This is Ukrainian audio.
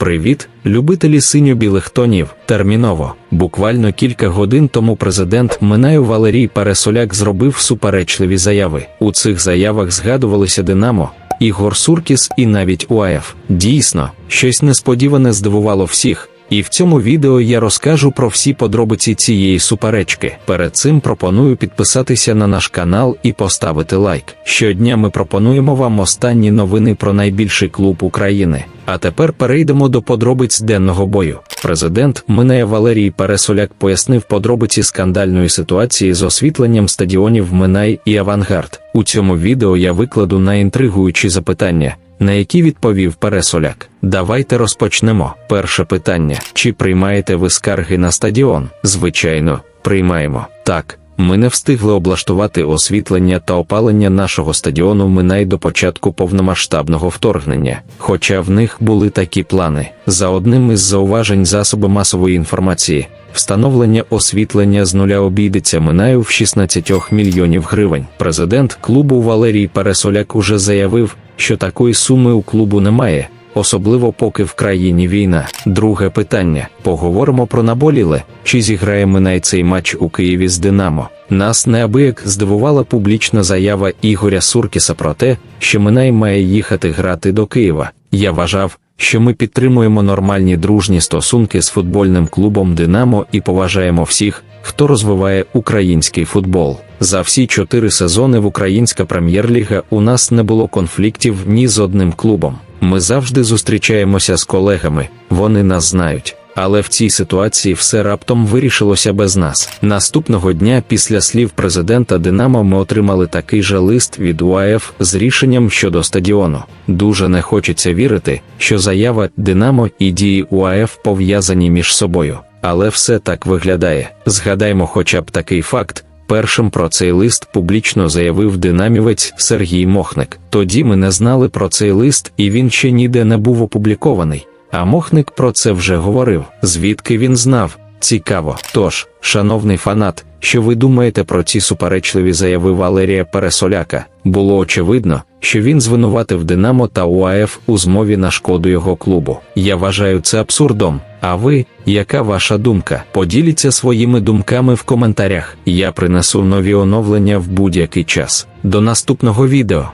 Привіт, любителі синьо-білих тонів. Терміново. Буквально кілька годин тому президент Минаю Валерій Пересоляк зробив суперечливі заяви. У цих заявах згадувалися Динамо, Ігор Суркіс і навіть УАФ. Дійсно, щось несподіване здивувало всіх. І в цьому відео я розкажу про всі подробиці цієї суперечки. Перед цим пропоную підписатися на наш канал і поставити лайк. Щодня ми пропонуємо вам останні новини про найбільший клуб України. А тепер перейдемо до подробиць денного бою. Президент Минея Валерій Пересоляк пояснив подробиці скандальної ситуації з освітленням стадіонів Минай і Авангард. У цьому відео я викладу найінтригуючі запитання на які відповів Пересоляк. Давайте розпочнемо. Перше питання: чи приймаєте ви скарги на стадіон? Звичайно, приймаємо. Так. Ми не встигли облаштувати освітлення та опалення нашого стадіону Минай до початку повномасштабного вторгнення, хоча в них були такі плани. За одним із зауважень засоби масової інформації, встановлення освітлення з нуля обійдеться Минаю в 16 мільйонів гривень. Президент клубу Валерій Пересоляк уже заявив, що такої суми у клубу немає. Особливо поки в країні війна. Друге питання: поговоримо про наболіле, чи зіграє Минай цей матч у Києві з Динамо. Нас неабияк здивувала публічна заява Ігоря Суркіса про те, що Минай має їхати грати до Києва. Я вважав, що ми підтримуємо нормальні дружні стосунки з футбольним клубом Динамо і поважаємо всіх, хто розвиває український футбол. За всі чотири сезони в Українська прем'єр-ліга у нас не було конфліктів ні з одним клубом. Ми завжди зустрічаємося з колегами, вони нас знають. Але в цій ситуації все раптом вирішилося без нас. Наступного дня, після слів президента Динамо, ми отримали такий же лист від УАФ з рішенням щодо стадіону. Дуже не хочеться вірити, що заява Динамо і дії УАФ пов'язані між собою. Але все так виглядає. Згадаймо, хоча б такий факт. Першим про цей лист публічно заявив динамівець Сергій Мохник. Тоді ми не знали про цей лист, і він ще ніде не був опублікований. А Мохник про це вже говорив. Звідки він знав? Цікаво. Тож, шановний фанат, що ви думаєте про ці суперечливі заяви Валерія Пересоляка? Було очевидно, що він звинуватив Динамо та УАФ у змові на шкоду його клубу. Я вважаю це абсурдом. А ви, яка ваша думка? Поділіться своїми думками в коментарях. Я принесу нові оновлення в будь-який час. До наступного відео.